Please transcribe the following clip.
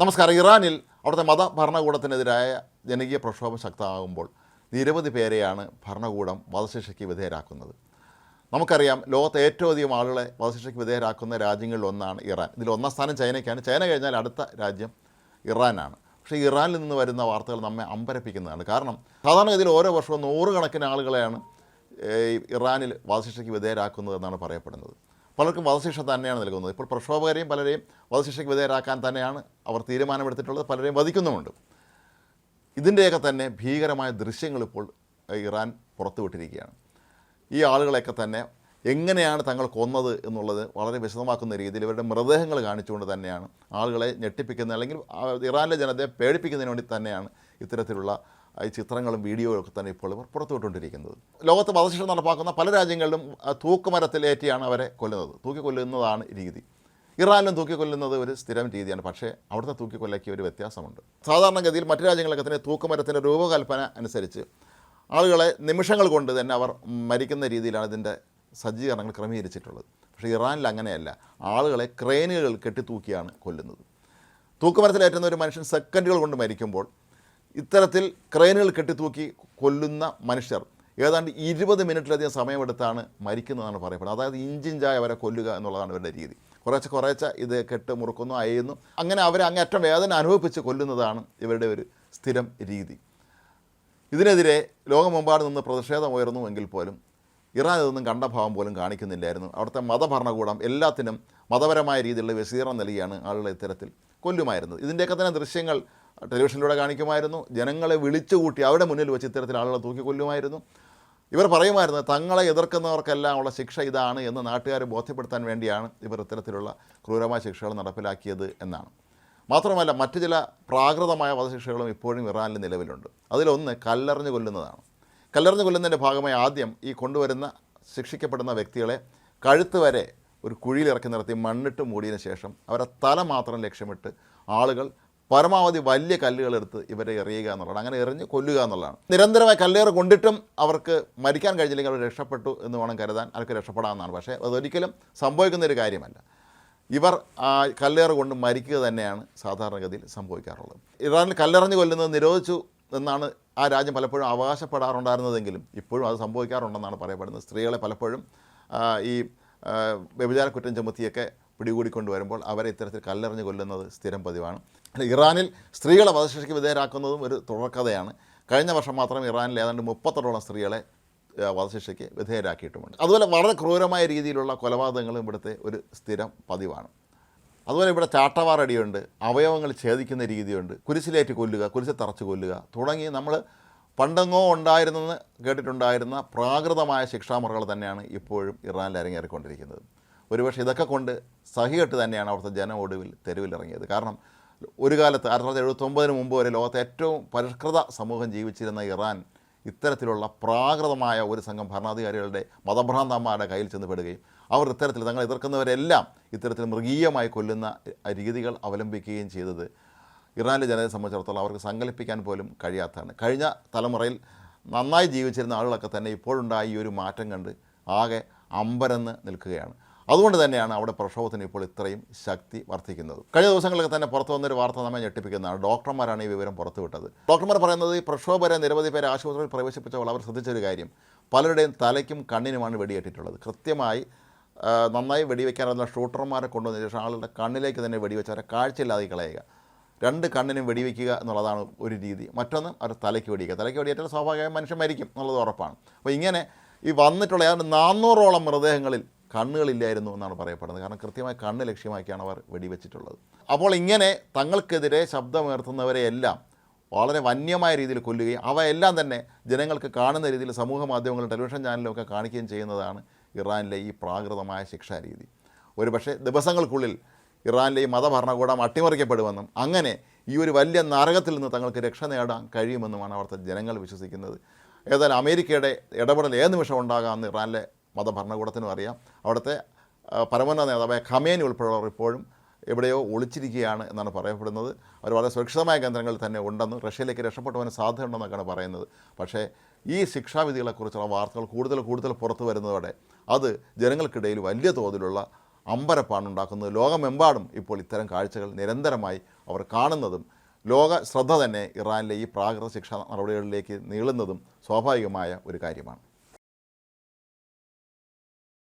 നമസ്കാരം. ഇറാനിൽ അവിടുത്തെ മത ഭരണകൂടത്തിനെതിരായ ജനകീയ പ്രക്ഷോഭം ശക്തമാകുമ്പോൾ നിരവധി പേരെയാണ് ഭരണകൂടം വധശിക്ഷയ്ക്ക് വിധേയരാക്കുന്നത്. നമുക്കറിയാം ലോകത്തെ ഏറ്റവും അധികം ആളുകളെ വധശിക്ഷയ്ക്ക് വിധേയരാക്കുന്ന രാജ്യങ്ങളിൽ ഒന്നാണ് ഇറാൻ. ഇതിൽ ഒന്നാം സ്ഥാനം ചൈനയ്ക്കാണ്. ചൈന കഴിഞ്ഞാൽ അടുത്ത രാജ്യം ഇറാനാണ്. പക്ഷേ ഇറാനിൽ നിന്ന് വരുന്ന വാർത്തകൾ നമ്മെ അമ്പരപ്പിക്കുന്നതാണ്. കാരണം സാധാരണഗതിയിൽ ഓരോ വർഷവും നൂറുകണക്കിന് ആളുകളെയാണ് ഇറാനിൽ വധശിക്ഷയ്ക്ക് വിധേയരാക്കുന്നത് എന്നാണ് പറയപ്പെടുന്നത്. പലർക്കും വധശിക്ഷ തന്നെയാണ് നൽകുന്നത്. ഇപ്പോൾ പ്രക്ഷോഭകരെയും പലരെയും വധശിക്ഷയ്ക്ക് വിധേയരാക്കാൻ തന്നെയാണ് അവർ തീരുമാനമെടുത്തിട്ടുള്ളത് പലരെയും വധിക്കുന്നുമുണ്ട്. ഇതിന്റെയൊക്കെ തന്നെ ഭീകരമായ ദൃശ്യങ്ങൾ ഇപ്പോൾ ഇറാൻ പുറത്തുവിട്ടിരിക്കുകയാണ്. ഈ ആളുകളെയൊക്കെ തന്നെ എങ്ങനെയാണ് തങ്ങൾ കൊന്നത് എന്നുള്ളത് വളരെ വിശദമാക്കുന്ന രീതിയിൽ ഇവരുടെ മൃതദേഹങ്ങൾ കാണിച്ചുകൊണ്ട് തന്നെയാണ് ആളുകളെ ഞെട്ടിപ്പിക്കുന്ന അല്ലെങ്കിൽ ഇറാനിലെ ജനതയെ പേടിപ്പിക്കുന്നതിന് വേണ്ടി തന്നെയാണ് ഇത്തരത്തിലുള്ള ഈ ചിത്രങ്ങളും വീഡിയോയും ഒക്കെ തന്നെ ഇപ്പോൾ ഇവർ പുറത്തുവിട്ടുകൊണ്ടിരിക്കുന്നത്. ലോകത്ത് വധശിക്ഷ നടപ്പാക്കുന്ന പല രാജ്യങ്ങളിലും തൂക്കുമരത്തിലേറ്റിയാണ് അവരെ കൊല്ലുന്നത്. തൂക്കിക്കൊല്ലുന്നതാണ് രീതി. ഇറാനിലും തൂക്കിക്കൊല്ലുന്നത് ഒരു സ്ഥിരം രീതിയാണ്. പക്ഷേ അവിടുത്തെ തൂക്കിക്കൊല്ലയ്ക്ക് ഒരു വ്യത്യാസമുണ്ട്. സാധാരണഗതിയിൽ മറ്റു രാജ്യങ്ങളൊക്കെ തന്നെ തൂക്കുമരത്തിന്റെ രൂപകൽപ്പന അനുസരിച്ച് ആളുകളെ നിമിഷങ്ങൾ കൊണ്ട് തന്നെ അവർ മരിക്കുന്ന രീതിയിലാണ് ഇതിന്റെ സജ്ജീകരണങ്ങൾ ക്രമീകരിച്ചിട്ടുള്ളത്. പക്ഷേ ഇറാനിൽ അങ്ങനെയല്ല. ആളുകളെ ക്രെയിനുകൾ കെട്ടിത്തൂക്കിയാണ് കൊല്ലുന്നത്. തൂക്കുമരത്തിലേറ്റുന്ന ഒരു മനുഷ്യൻ സെക്കൻഡുകൾ കൊണ്ട് മരിക്കുമ്പോൾ ഇത്തരത്തിൽ ക്രെയിനുകൾ കെട്ടിത്തൂക്കി കൊല്ലുന്ന മനുഷ്യർ ഏതാണ്ട് ഇരുപത് മിനിറ്റിലധികം സമയമെടുത്താണ് മരിക്കുന്നതാണ് പറയപ്പെടുന്നത്. അതായത് ഇഞ്ചിഞ്ചായി അവരെ കൊല്ലുക എന്നുള്ളതാണ് ഇവരുടെ രീതി. കുറേശ്ശെ കുറേശ്ശെ ഇത് കെട്ട് മുറുക്കുന്നു അയയുന്നു. അങ്ങനെ അവരെ അങ്ങേറ്റം വേദന അനുഭവിപ്പിച്ച് കൊല്ലുന്നതാണ് ഇവരുടെ ഒരു സ്ഥിരം രീതി. ഇതിനെതിരെ ലോകമെമ്പാടും നിന്ന് പ്രതിഷേധം ഉയർന്നു എങ്കിൽ പോലും ഇറാൻ ഇതൊന്നും കണ്ട ഭാവം പോലും കാണിക്കുന്നില്ലായിരുന്നു. അവിടുത്തെ മതഭരണകൂടം എല്ലാത്തിനും മതപരമായ രീതിയിലുള്ള വിശദീകരണം നൽകിയാണ് ആളുകളെ ഇത്തരത്തിൽ കൊല്ലുമായിരുന്നത്. ഇതിന്റെയൊക്കെ തന്നെ ദൃശ്യങ്ങൾ ടെലിവിഷനിലൂടെ കാണിക്കുമായിരുന്നു. ജനങ്ങളെ വിളിച്ചുകൂട്ടി അവരുടെ മുന്നിൽ വെച്ച് ഇത്തരത്തിൽ ആളുകളെ തൂക്കിക്കൊല്ലുമായിരുന്നു ഇവർ പറയുമായിരുന്നു തങ്ങളെ എതിർക്കുന്നവർക്കെല്ലാം ഉള്ള ശിക്ഷ ഇതാണ് എന്ന് നാട്ടുകാരെ ബോധ്യപ്പെടുത്താൻ വേണ്ടിയാണ് ഇവർ ഇത്തരത്തിലുള്ള ക്രൂരമായ ശിക്ഷകൾ നടപ്പിലാക്കിയത് എന്നാണ്. മാത്രമല്ല മറ്റു ചില പ്രാകൃതമായ വധശിക്ഷകളും ഇപ്പോഴും ഇറാനിൽ നിലവിലുണ്ട്. അതിലൊന്ന് കല്ലെറിഞ്ഞു കൊല്ലുന്നതാണ്. കല്ലെറിഞ്ഞ് കൊല്ലുന്നതിന്റെ ഭാഗമായി ആദ്യം ഈ കൊണ്ടുവരുന്ന ശിക്ഷിക്കപ്പെടുന്ന വ്യക്തികളെ കഴുത്ത് വരെ ഒരു കുഴിയിൽ ഇറക്കി നിർത്തി മണ്ണിട്ട് മൂടിയതിന് ശേഷം അവരെ തല മാത്രം ലക്ഷ്യമിട്ട് ആളുകൾ പരമാവധി വലിയ കല്ലുകൾ കല്ലുകളെടുത്ത് ഇവരെ എറിയുക എന്നുള്ളതാണ്. അങ്ങനെ എറിഞ്ഞ് കൊല്ലുക എന്നുള്ളതാണ്. നിരന്തരമായി കല്ലേറ് കൊണ്ടിട്ടും അവർക്ക് മരിക്കാൻ കഴിഞ്ഞില്ലെങ്കിൽ അവർ രക്ഷപ്പെട്ടു എന്ന് വേണം കരുതാൻ അവർക്ക് രക്ഷപ്പെടാമെന്നാണ് പക്ഷേ അതൊരിക്കലും സംഭവിക്കുന്ന ഒരു കാര്യമല്ല. ഇവർ ആ കല്ലേറ് കൊണ്ട് മരിക്കുക തന്നെയാണ് സാധാരണഗതിയിൽ സംഭവിക്കാറുള്ളത്. ഇറാനിൽ കല്ലെറിഞ്ഞ് കൊല്ലുന്നത് നിരോധിച്ചു എന്നാണ് ആ രാജ്യം പലപ്പോഴും അവകാശപ്പെടാറുണ്ടായിരുന്നതെങ്കിലും ഇപ്പോഴും അത് സംഭവിക്കാറുണ്ടെന്നാണ് പറയപ്പെടുന്നത്. സ്ത്രീകളെ പലപ്പോഴും ഈ വ്യഭിചാര കുറ്റം ചുമത്തിയൊക്കെ പിടികൂടിക്കൊണ്ട് വരുമ്പോൾ അവരെ ഇത്തരത്തിൽ കല്ലെറിഞ്ഞ് കൊല്ലുന്നത് സ്ഥിരം പതിവാണ്. ഇറാനിൽ സ്ത്രീകളെ വധശിക്ഷയ്ക്ക് വിധേയരാക്കുന്നതും ഒരു തുടർക്കഥയാണ്. കഴിഞ്ഞ വർഷം മാത്രം ഇറാനിൽ ഏതാണ്ട് മുപ്പത്തെട്ടോളം സ്ത്രീകളെ വധശിക്ഷയ്ക്ക് വിധേയരാക്കിയിട്ടുമുണ്ട്. അതുപോലെ വളരെ ക്രൂരമായ രീതിയിലുള്ള കൊലപാതകങ്ങളും ഇവിടുത്തെ ഒരു സ്ഥിരം പതിവാണ്. അതുപോലെ ഇവിടെ ചാട്ടവാറടിയുണ്ട് അവയവങ്ങൾ ഛേദിക്കുന്ന രീതിയുണ്ട് കുരിശിലേറ്റ് കൊല്ലുക കുരിശ് തറച്ച് കൊല്ലുക. തുടങ്ങി നമ്മൾ പണ്ടെങ്ങോ ഉണ്ടായിരുന്നെന്ന് കേട്ടിട്ടുണ്ടായിരുന്ന പ്രാകൃതമായ ശിക്ഷാമുറകൾ തന്നെയാണ് ഇപ്പോഴും ഇറാനിൽ അരങ്ങേറിക്കൊണ്ടിരിക്കുന്നത്. ഒരുപക്ഷെ ഇതൊക്കെ കൊണ്ട് സഹികെട്ട് തന്നെയാണ് അവിടുത്തെ ജനം ഒടുവിൽ തെരുവിലിറങ്ങിയത്. കാരണം ഒരു കാലത്ത് ആയിരത്തി തൊള്ളായിരത്തി എഴുപത്തൊമ്പതിന് മുമ്പ് വരെ ലോകത്തെ ഏറ്റവും പരിഷ്കൃത സമൂഹം ജീവിച്ചിരുന്ന ഇറാൻ ഇത്തരത്തിലുള്ള പ്രാകൃതമായ ഒരു സംഘം ഭരണാധികാരികളുടെ മതഭ്രാന്തന്മാരുടെ കയ്യിൽ ചെന്ന് പെടുകയും അവർ ഇത്തരത്തിൽ തങ്ങൾ എതിർക്കുന്നവരെല്ലാം ഇത്തരത്തിൽ മൃഗീയമായി കൊല്ലുന്ന രീതികൾ അവലംബിക്കുകയും ചെയ്തത് ഇറാനിലെ ജനതയെ സംബന്ധിച്ചിടത്തോളം അവർക്ക് സങ്കല്പിക്കാൻ പോലും കഴിയാത്തതാണ്. കഴിഞ്ഞ തലമുറയിൽ നന്നായി ജീവിച്ചിരുന്ന ആളുകളൊക്കെ തന്നെ ഇപ്പോഴുണ്ടായ ഈ ഒരു മാറ്റം കണ്ട് ആകെ അമ്പരന്ന് നിൽക്കുകയാണ്. അതുകൊണ്ട് തന്നെയാണ് അവിടെ പ്രക്ഷോഭത്തിന് ഇപ്പോൾ ഇത്രയും ശക്തി വർദ്ധിക്കുന്നത്. കഴിഞ്ഞ ദിവസങ്ങളിലൊക്കെ തന്നെ പുറത്തു വന്നൊരു വാർത്ത നമ്മെ ഞെട്ടിപ്പിക്കുന്നതാണ്. ഡോക്ടർമാരാണ് ഈ വിവരം പുറത്തുവിട്ടത്. ഡോക്ടർമാർ പറയുന്നത് ഈ പ്രക്ഷോഭരെ നിരവധി പേരെ ആശുപത്രിയിൽ പ്രവേശിപ്പിച്ചപ്പോൾ അവർ ശ്രദ്ധിച്ചൊരു കാര്യം പലരുടെയും തലയ്ക്കും കണ്ണിനുമാണ് വെടിയേറ്റിട്ടുള്ളത്. കൃത്യമായി നന്നായി വെടിവെക്കാനുള്ള ഷൂട്ടർമാരെ കൊണ്ടുവന്ന ശേഷം ആളുടെ കണ്ണിലേക്ക് തന്നെ വെടിവെച്ച് അവരെ കാഴ്ചയില്ലാതെ കളയുക. രണ്ട് കണ്ണിനും വെടിവെക്കുക എന്നുള്ളതാണ് ഒരു രീതി. മറ്റൊന്ന് അവർ തലയ്ക്ക് വെടിക്കുക തലയ്ക്ക് വെടിയേറ്റാൽ സ്വാഭാവികമായും മനുഷ്യൻ മരിക്കും എന്നുള്ളത് ഉറപ്പാണ്. അപ്പോൾ ഇങ്ങനെ ഈ വന്നിട്ടുള്ള ഏതാണ്ട് നാന്നൂറോളം മൃതദേഹങ്ങളിൽ കണ്ണുകളില്ലായിരുന്നു എന്നാണ് പറയപ്പെടുന്നത്. കാരണം കൃത്യമായി കണ്ണ് ലക്ഷ്യമാക്കിയാണ് അവർ വെടിവെച്ചിട്ടുള്ളത്. അപ്പോൾ ഇങ്ങനെ തങ്ങൾക്കെതിരെ ശബ്ദമുയർത്തുന്നവരെയെല്ലാം വളരെ വന്യമായ രീതിയിൽ കൊല്ലുകയും അവയെല്ലാം തന്നെ ജനങ്ങൾക്ക് കാണുന്ന രീതിയിൽ സമൂഹ മാധ്യമങ്ങളും ടെലിവിഷൻ ചാനലും ഒക്കെ കാണിക്കുകയും ചെയ്യുന്നതാണ് ഇറാനിലെ ഈ പ്രാകൃതമായ ശിക്ഷാരീതി. ഒരുപക്ഷെ ദിവസങ്ങൾക്കുള്ളിൽ ഇറാനിലെ ഈ മതഭരണകൂടം അട്ടിമറിക്കപ്പെടുമെന്നും അങ്ങനെ ഈ ഒരു വലിയ നരകത്തിൽ നിന്ന് തങ്ങൾക്ക് രക്ഷ നേടാൻ കഴിയുമെന്നുമാണ് അവിടുത്തെ ജനങ്ങൾ വിശ്വസിക്കുന്നത്. ഏതായാലും അമേരിക്കയുടെ ഇടപെടൽ ഏത് നിമിഷം ഉണ്ടാകാമെന്ന് ഇറാനിലെ മതഭരണകൂടത്തിനും അറിയാം. അവിടുത്തെ പരമോന്നത നേതാവായ ഖമേനി ഉൾപ്പെടെയുള്ളവർ ഇപ്പോഴും എവിടെയോ ഒളിച്ചിരിക്കുകയാണ് എന്നാണ് പറയപ്പെടുന്നത്. അവർ വളരെ സുരക്ഷിതമായ കേന്ദ്രങ്ങളിൽ തന്നെ ഉണ്ടെന്നും റഷ്യയിലേക്ക് രക്ഷപ്പെട്ടവന് സാധ്യതയുണ്ടെന്നൊക്കെയാണ് പറയുന്നത്. പക്ഷേ ഈ ശിക്ഷാവിധികളെക്കുറിച്ചുള്ള വാർത്തകൾ കൂടുതൽ കൂടുതൽ പുറത്തു വരുന്നതോടെ അത് ജനങ്ങൾക്കിടയിൽ വലിയ തോതിലുള്ള അമ്പരപ്പാണ് ഉണ്ടാക്കുന്നത് ലോകമെമ്പാടും ഇപ്പോൾ ഇത്തരം കാഴ്ചകൾ നിരന്തരമായി അവർ കാണുന്നതും ലോക ശ്രദ്ധ തന്നെ ഇറാനിലെ ഈ പ്രാകൃത ശിക്ഷാ നടപടികളിലേക്ക് നീളുന്നതും സ്വാഭാവികമായ ഒരു കാര്യമാണ്.